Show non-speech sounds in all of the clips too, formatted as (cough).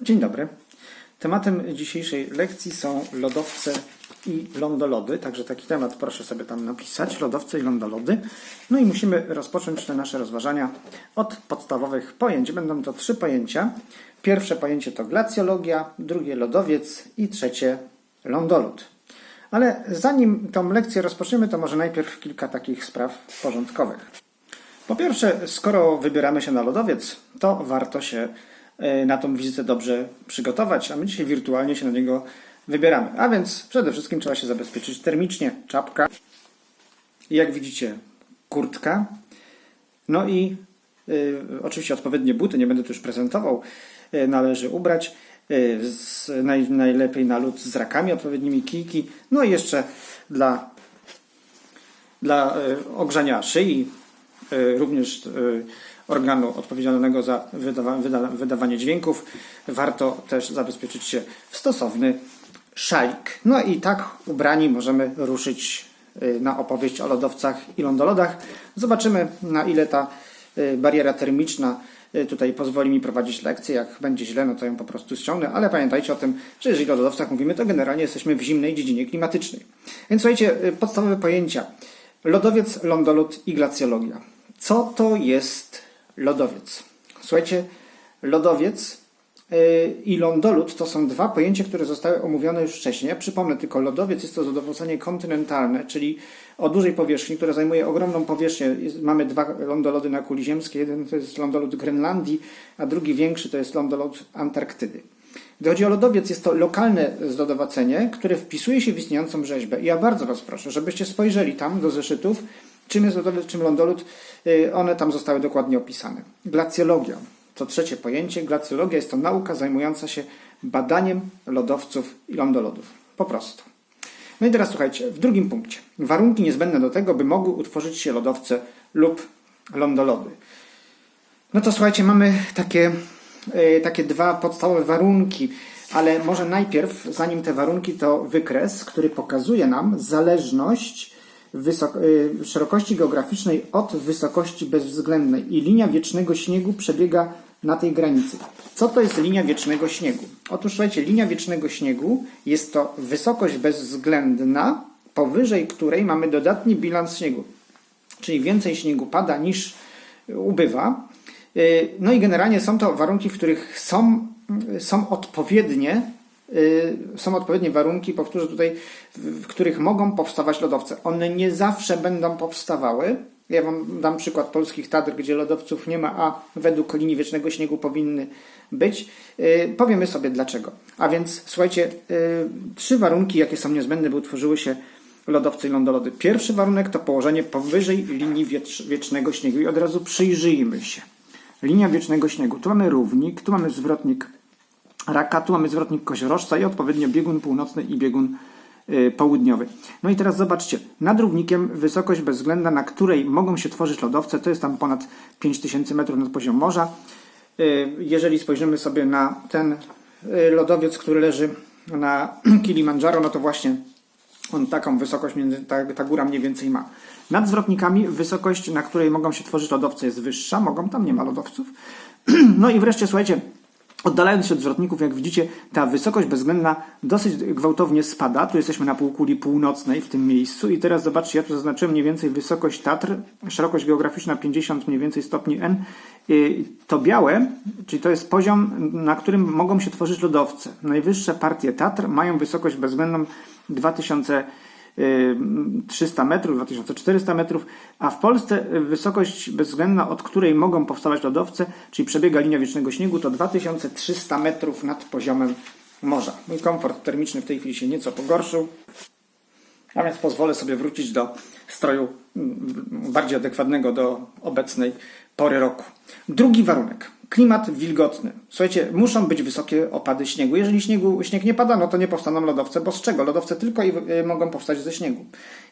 Dzień dobry. Tematem dzisiejszej lekcji są lodowce i lądolody, także taki temat proszę sobie tam napisać, lodowce i lądolody. No i musimy rozpocząć te nasze rozważania od podstawowych pojęć. Będą to trzy pojęcia. Pierwsze pojęcie to glacjologia, drugie lodowiec i trzecie lądolód. Ale zanim tą lekcję rozpoczniemy, to może najpierw kilka takich spraw porządkowych. Po pierwsze, skoro wybieramy się na lodowiec, to warto się na tą wizytę dobrze przygotować, a my dzisiaj wirtualnie się na niego wybieramy. A więc przede wszystkim trzeba się zabezpieczyć termicznie. Czapka, jak widzicie, kurtka, no i y, oczywiście odpowiednie buty, nie będę tu już prezentował, y, należy ubrać. z, naj, najlepiej na lód z rakami, odpowiednimi kijki, no i jeszcze dla dla y, ogrzania szyi, y, również y, organu odpowiedzialnego za wydawa, wyda, wydawanie dźwięków, warto też zabezpieczyć się w stosowny szalik. No i tak ubrani możemy ruszyć y, na opowieść o lodowcach i lądolodach. Zobaczymy na ile ta y, bariera termiczna y, tutaj pozwoli mi prowadzić lekcję. Jak będzie źle, no to ją po prostu ściągnę, ale pamiętajcie o tym, że jeżeli o lodowcach mówimy, to generalnie jesteśmy w zimnej dziedzinie klimatycznej. Więc słuchajcie, podstawowe pojęcia. Lodowiec, lądolód i glacjologia. Co to jest lodowiec? Słuchajcie, lodowiec yy, i lądolód to są dwa pojęcia, które zostały omówione już wcześniej. Ja przypomnę tylko, lodowiec jest to zlodowacenie kontynentalne, czyli o dużej powierzchni, która zajmuje ogromną powierzchnię. Mamy dwa lądolody na kuli ziemskiej. Jeden to jest lądolód Grenlandii, a drugi większy to jest lądolód Antarktydy. Gdy chodzi o lodowiec, jest to lokalne zlodowacenie, które wpisuje się w istniejącą rzeźbę. I ja bardzo Was proszę, żebyście spojrzeli tam do zeszytów, czym jest lodowiec, czym lądolód. Yy, One tam zostały dokładnie opisane. Glacjologia to trzecie pojęcie. Glacjologia jest to nauka zajmująca się badaniem lodowców i lądolodów. Po prostu. No i teraz słuchajcie, w drugim punkcie. Warunki niezbędne do tego, by mogły utworzyć się lodowce lub lądolody. No to słuchajcie, mamy takie, e, takie dwa podstawowe warunki, ale może najpierw, zanim te warunki, to wykres, który pokazuje nam zależność szerokości geograficznej od wysokości bezwzględnej i linia wiecznego śniegu przebiega na tej granicy. Co to jest linia wiecznego śniegu? Otóż słuchajcie, linia wiecznego śniegu jest to wysokość bezwzględna, powyżej której mamy dodatni bilans śniegu czyli więcej śniegu pada niż ubywa. Yy, No i generalnie są to warunki, w których są, są odpowiednie są odpowiednie warunki, powtórzę tutaj, w których mogą powstawać lodowce. One nie zawsze będą powstawały. Ja Wam dam przykład polskich Tatr, gdzie lodowców nie ma, a według linii wiecznego śniegu powinny być. Yy, Powiemy sobie dlaczego. A więc słuchajcie, yy, trzy warunki, jakie są niezbędne, by utworzyły się lodowce i lądolody. Pierwszy warunek to położenie powyżej linii wiecz, wiecznego śniegu. I od razu przyjrzyjmy się. Linia wiecznego śniegu. Tu mamy równik, tu mamy zwrotnik raka, tu mamy zwrotnik koziorożca i odpowiednio biegun północny i biegun y, południowy. No i teraz zobaczcie, nad równikiem wysokość bezwzględna, na której mogą się tworzyć lodowce, to jest tam ponad 5000 metrów nad poziom morza. Y, Jeżeli spojrzymy sobie na ten y, lodowiec, który leży na (clears throat) Kilimandżaro, no to właśnie on taką wysokość, ta, ta góra mniej więcej ma. Nad zwrotnikami wysokość, na której mogą się tworzyć lodowce jest wyższa, mogą, tam nie ma lodowców. (clears throat) No i wreszcie, słuchajcie, oddalając się od zwrotników, jak widzicie, ta wysokość bezwzględna dosyć gwałtownie spada. Tu jesteśmy na półkuli północnej w tym miejscu i teraz zobaczcie, ja tu zaznaczyłem mniej więcej wysokość Tatr, szerokość geograficzna 50 mniej więcej stopni N. To białe, czyli to jest poziom, na którym mogą się tworzyć lodowce. Najwyższe partie Tatr mają wysokość bezwzględną 2300 metrów, 2400 metrów, a w Polsce wysokość bezwzględna, od której mogą powstawać lodowce, czyli przebiega linia wiecznego śniegu, to 2300 metrów nad poziomem morza. Mój komfort termiczny w tej chwili się nieco pogorszył, a więc pozwolę sobie wrócić do stroju mm, bardziej adekwatnego do obecnej pory roku. Drugi warunek. Klimat wilgotny. Słuchajcie, muszą być wysokie opady śniegu. Jeżeli śniegu, śnieg nie pada, no to nie powstaną lodowce, bo z czego? Lodowce tylko i, y, mogą powstać ze śniegu.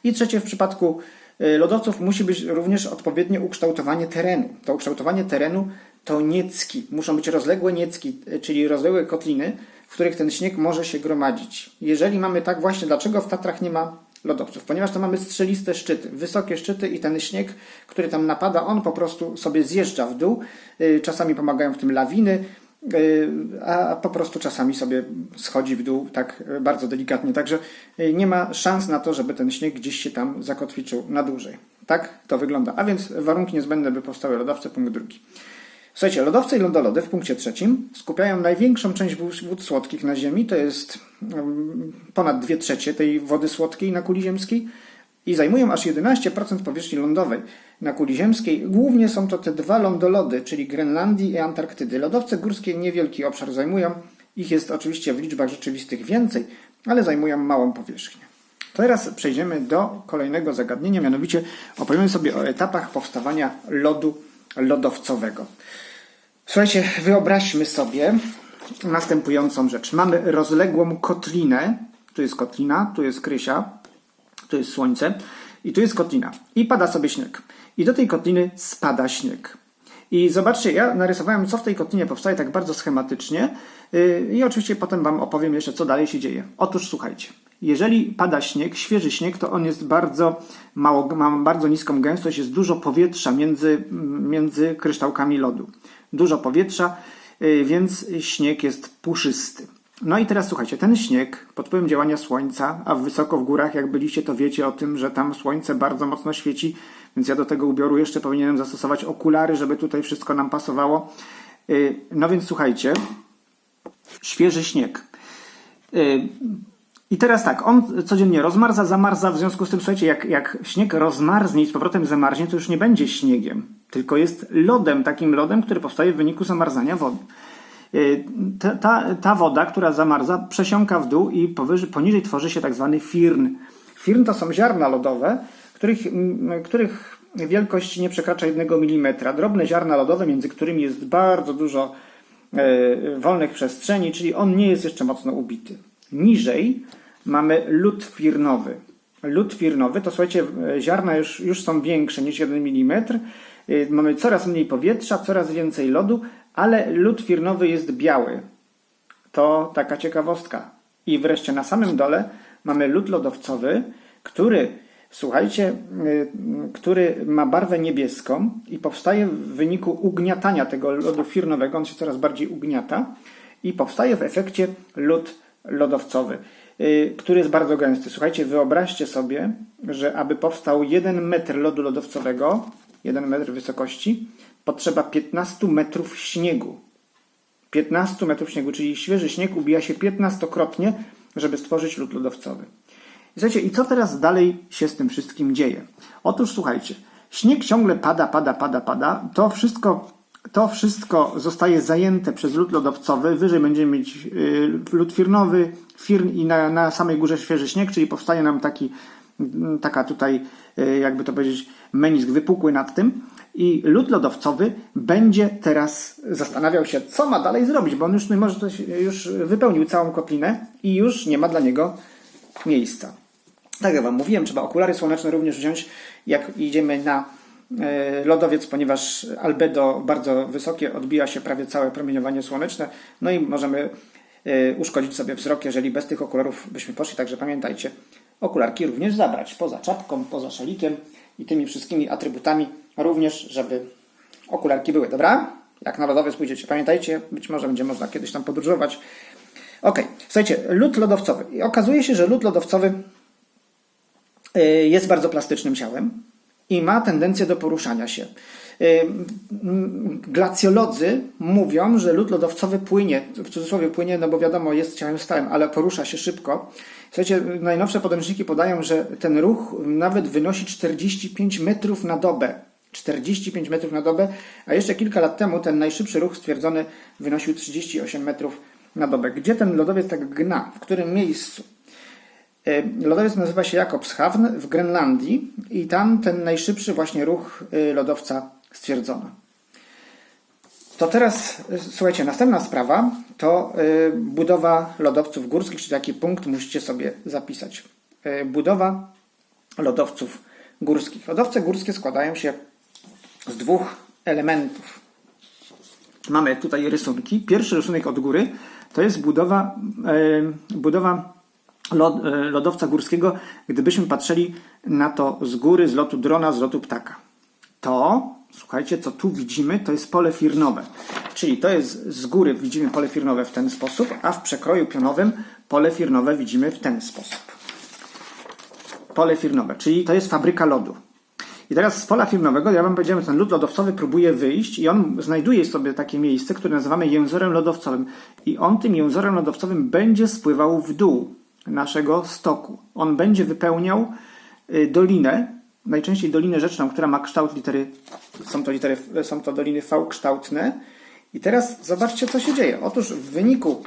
I trzecie, w przypadku y, lodowców musi być również odpowiednie ukształtowanie terenu. To ukształtowanie terenu to niecki. Muszą być rozległe niecki, y, czyli rozległe kotliny, w których ten śnieg może się gromadzić. Jeżeli mamy tak właśnie, dlaczego w Tatrach nie ma lodowców? Ponieważ tam mamy strzeliste szczyty, wysokie szczyty i ten śnieg, który tam napada, on po prostu sobie zjeżdża w dół. Y, Czasami pomagają w tym lawiny, y, a po prostu czasami sobie schodzi w dół tak y, bardzo delikatnie. Także nie ma szans na to, żeby ten śnieg gdzieś się tam zakotwiczył na dłużej. Tak to wygląda. A więc warunki niezbędne, by powstały lodowce, punkt drugi. Słuchajcie, lodowce i lądolody w punkcie trzecim skupiają największą część wód, słodkich na Ziemi, to jest um, ponad 2 trzecie tej wody słodkiej na kuli ziemskiej i zajmują aż 11% powierzchni lądowej na kuli ziemskiej. Głównie są to te dwa lądolody, czyli Grenlandii i Antarktydy. Lodowce górskie niewielki obszar zajmują, ich jest oczywiście w liczbach rzeczywistych więcej, ale zajmują małą powierzchnię. Teraz przejdziemy do kolejnego zagadnienia, mianowicie opowiemy sobie o etapach powstawania lodu lodowcowego. Słuchajcie, wyobraźmy sobie następującą rzecz. Mamy rozległą kotlinę, tu jest kotlina, tu jest Krysia, tu jest słońce i tu jest kotlina. I pada sobie śnieg. I do tej kotliny spada śnieg. I zobaczcie, ja narysowałem, co w tej kotlinie powstaje tak bardzo schematycznie. Yy, I oczywiście potem Wam opowiem jeszcze, co dalej się dzieje. Otóż słuchajcie, jeżeli pada śnieg, świeży śnieg, to on jest bardzo mało, ma bardzo niską gęstość, jest dużo powietrza między, między kryształkami lodu. Dużo powietrza, yy, więc śnieg jest puszysty. No i teraz słuchajcie, ten śnieg pod wpływem działania słońca, a wysoko w górach, jak byliście, to wiecie o tym, że tam słońce bardzo mocno świeci, więc ja do tego ubioru jeszcze powinienem zastosować okulary, żeby tutaj wszystko nam pasowało. Yy, No więc słuchajcie, świeży śnieg. Yy, I teraz tak, on codziennie rozmarza, zamarza, w związku z tym, słuchajcie, jak, jak śnieg rozmarznie i z powrotem zamarznie, to już nie będzie śniegiem, tylko jest lodem, takim lodem, który powstaje w wyniku zamarzania wody. Yy, Ta, ta, ta woda, która zamarza, przesiąka w dół i powyżej, poniżej tworzy się tak zwany firn. Firn to są ziarna lodowe, których, których wielkość nie przekracza 1 mm. Drobne ziarna lodowe, między którymi jest bardzo dużo e, wolnych przestrzeni, czyli on nie jest jeszcze mocno ubity. Niżej mamy lód firnowy. Lód firnowy to słuchajcie, e, ziarna już, już są większe niż 1 mm. E, Mamy coraz mniej powietrza, coraz więcej lodu, ale lód firnowy jest biały. To taka ciekawostka. I wreszcie na samym dole mamy lód lodowcowy, który, słuchajcie, y, który ma barwę niebieską i powstaje w wyniku ugniatania tego lodu firnowego. On się coraz bardziej ugniata i powstaje w efekcie lód lodowcowy, y, który jest bardzo gęsty. Słuchajcie, wyobraźcie sobie, że aby powstał 1 metr lodu lodowcowego, 1 metr wysokości, potrzeba 15 metrów śniegu. 15 metrów śniegu, czyli świeży śnieg ubija się 15-krotnie, żeby stworzyć lód lodowcowy. I słuchajcie, i co teraz dalej się z tym wszystkim dzieje? Otóż słuchajcie, śnieg ciągle pada, pada, pada, pada. To wszystko, to wszystko zostaje zajęte przez lód lodowcowy. Wyżej będziemy mieć y, lód firnowy, firn i na, na samej górze świeży śnieg, czyli powstaje nam taki, mm, taka tutaj, y, jakby to powiedzieć, menisk wypukły nad tym. I lód lodowcowy będzie teraz zastanawiał się, co ma dalej zrobić, bo on już, może już wypełnił całą kotlinę i już nie ma dla niego miejsca. Tak jak Wam mówiłem, trzeba okulary słoneczne również wziąć, jak idziemy na e, lodowiec, ponieważ albedo bardzo wysokie, odbija się prawie całe promieniowanie słoneczne, no i możemy e, uszkodzić sobie wzrok, jeżeli bez tych okularów byśmy poszli. Także pamiętajcie, okularki również zabrać poza czapką, poza szalikiem i tymi wszystkimi atrybutami, również, żeby okularki były, dobra? Jak na lodowiec pójdziecie, pamiętajcie, być może będzie można kiedyś tam podróżować. Ok, słuchajcie, lód lodowcowy. I okazuje się, że lód lodowcowy jest bardzo plastycznym ciałem i ma tendencję do poruszania się. Y, Glacjolodzy mówią, że lód lodowcowy płynie, w cudzysłowie płynie, no bo wiadomo, jest ciałem stałym, ale porusza się szybko. Słuchajcie, najnowsze podręczniki podają, że ten ruch nawet wynosi 45 metrów na dobę. 45 metrów na dobę, a jeszcze kilka lat temu ten najszybszy ruch stwierdzony wynosił 38 metrów na dobę. Gdzie ten lodowiec tak gna? W którym miejscu? E, Lodowiec nazywa się Jakobshavn w Grenlandii i tam ten najszybszy właśnie ruch e, lodowca stwierdzono. To teraz, e, słuchajcie, następna sprawa to budowa lodowców górskich, czyli taki punkt musicie sobie zapisać. Budowa lodowców górskich. Lodowce górskie składają się z dwóch elementów. Mamy tutaj rysunki. Pierwszy rysunek od góry to jest budowa, budowa lodowca górskiego, gdybyśmy patrzyli na to z góry, z lotu drona, z lotu ptaka. To Słuchajcie, co tu widzimy, to jest pole firnowe. Czyli to jest z góry widzimy pole firnowe w ten sposób, a w przekroju pionowym pole firnowe widzimy w ten sposób. Pole firnowe, czyli to jest fabryka lodu. I teraz z pola firmowego, ja wam powiedziałem, ten lód lodowcowy próbuje wyjść i on znajduje sobie takie miejsce, które nazywamy jęzorem lodowcowym. I on tym jęzorem lodowcowym będzie spływał w dół naszego stoku. On będzie wypełniał y, dolinę, najczęściej dolinę rzeczną, która ma kształt litery, są to, litery, są to doliny V-kształtne. I teraz zobaczcie, co się dzieje. Otóż w wyniku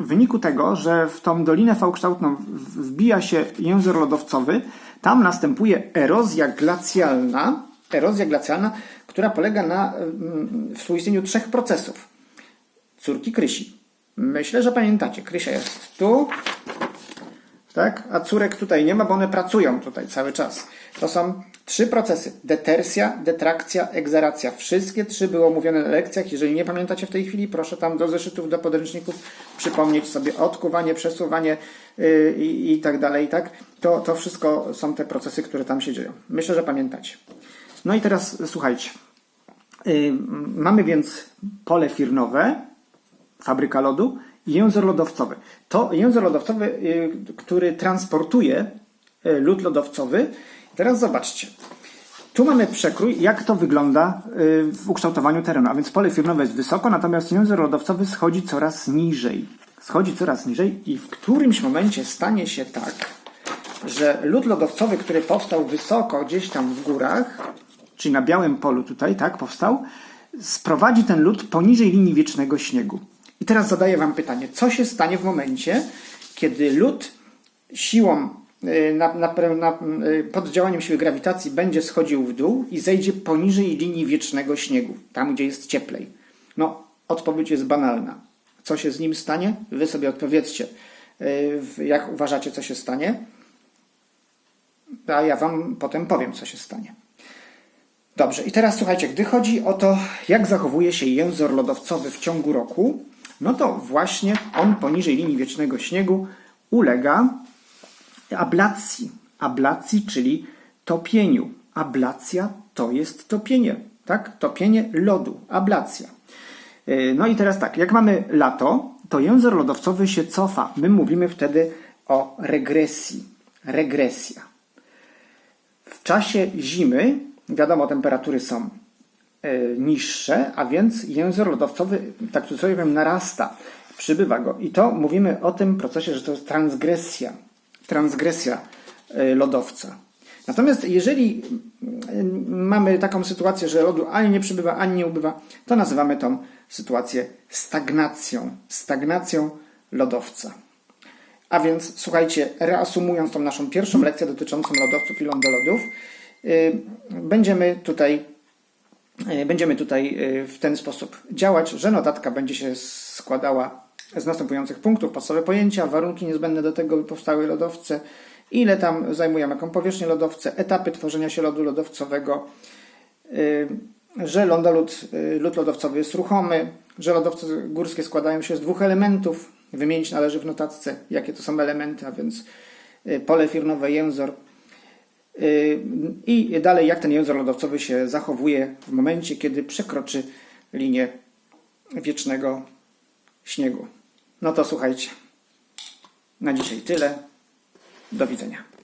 w wyniku tego, że w tą dolinę V-kształtną wbija się język lodowcowy, tam następuje erozja glacjalna, erozja glacjalna, która polega na mm, współistnieniu trzech procesów. Córki Krysi. Myślę, że pamiętacie. Krysia jest tu, tak? A córek tutaj nie ma, bo one pracują tutaj cały czas. To są trzy procesy. Detersja, detrakcja, egzeracja. Wszystkie trzy były omówione na lekcjach. Jeżeli nie pamiętacie w tej chwili, proszę tam do zeszytów, do podręczników przypomnieć sobie odkuwanie, przesuwanie yy, i, i tak dalej, tak? To, to wszystko są te procesy, które tam się dzieją. Myślę, że pamiętacie. No i teraz słuchajcie. Yy, mamy więc pole firnowe, fabryka lodu język lodowcowy. To język lodowcowy, y, który transportuje y, lód lodowcowy. Teraz zobaczcie. Tu mamy przekrój, jak to wygląda y, w ukształtowaniu terenu. A więc pole firmowe jest wysoko, natomiast język lodowcowy schodzi coraz niżej. Schodzi coraz niżej i w którymś momencie stanie się tak, że lód lodowcowy, który powstał wysoko gdzieś tam w górach, czyli na białym polu tutaj, tak, powstał, sprowadzi ten lód poniżej linii wiecznego śniegu. I teraz zadaję Wam pytanie, co się stanie w momencie, kiedy lód siłą, y, na, na, na, y, pod działaniem siły grawitacji będzie schodził w dół i zejdzie poniżej linii wiecznego śniegu, tam gdzie jest cieplej? No, odpowiedź jest banalna. Co się z nim stanie? Wy sobie odpowiedzcie, y, jak uważacie, co się stanie. A ja Wam potem powiem, co się stanie. Dobrze, i teraz słuchajcie, gdy chodzi o to, jak zachowuje się język lodowcowy w ciągu roku, no to właśnie on poniżej linii wiecznego śniegu ulega ablacji. Ablacji, czyli topieniu. Ablacja to jest topienie, tak? Topienie lodu, ablacja. Yy, No i teraz tak, jak mamy lato, to język lodowcowy się cofa. My mówimy wtedy o regresji. Regresja. W czasie zimy, wiadomo, temperatury są niższe, a więc język lodowcowy, tak tu sobie powiem, narasta, przybywa go. I to mówimy o tym procesie, że to jest transgresja, transgresja e, lodowca. Natomiast jeżeli mm, mamy taką sytuację, że lodu ani nie przybywa, ani nie ubywa, to nazywamy tą sytuację stagnacją, stagnacją lodowca. A więc słuchajcie, reasumując tą naszą pierwszą lekcję dotyczącą lodowców i lądolodów, yy, będziemy tutaj będziemy tutaj yy, w ten sposób działać, że notatka będzie się składała z następujących punktów. Podstawowe pojęcia, warunki niezbędne do tego, by powstały lodowce, ile tam zajmują jaką powierzchnię lodowce, etapy tworzenia się lodu lodowcowego, yy, że lądolód, lód lodowcowy jest ruchomy, że lodowce górskie składają się z dwóch elementów, Wymienić należy w notatce, jakie to są elementy, a więc pole firnowe, jęzor. Y, I dalej, jak ten jęzor lodowcowy się zachowuje w momencie, kiedy przekroczy linię wiecznego śniegu. No to słuchajcie, na dzisiaj tyle. Do widzenia.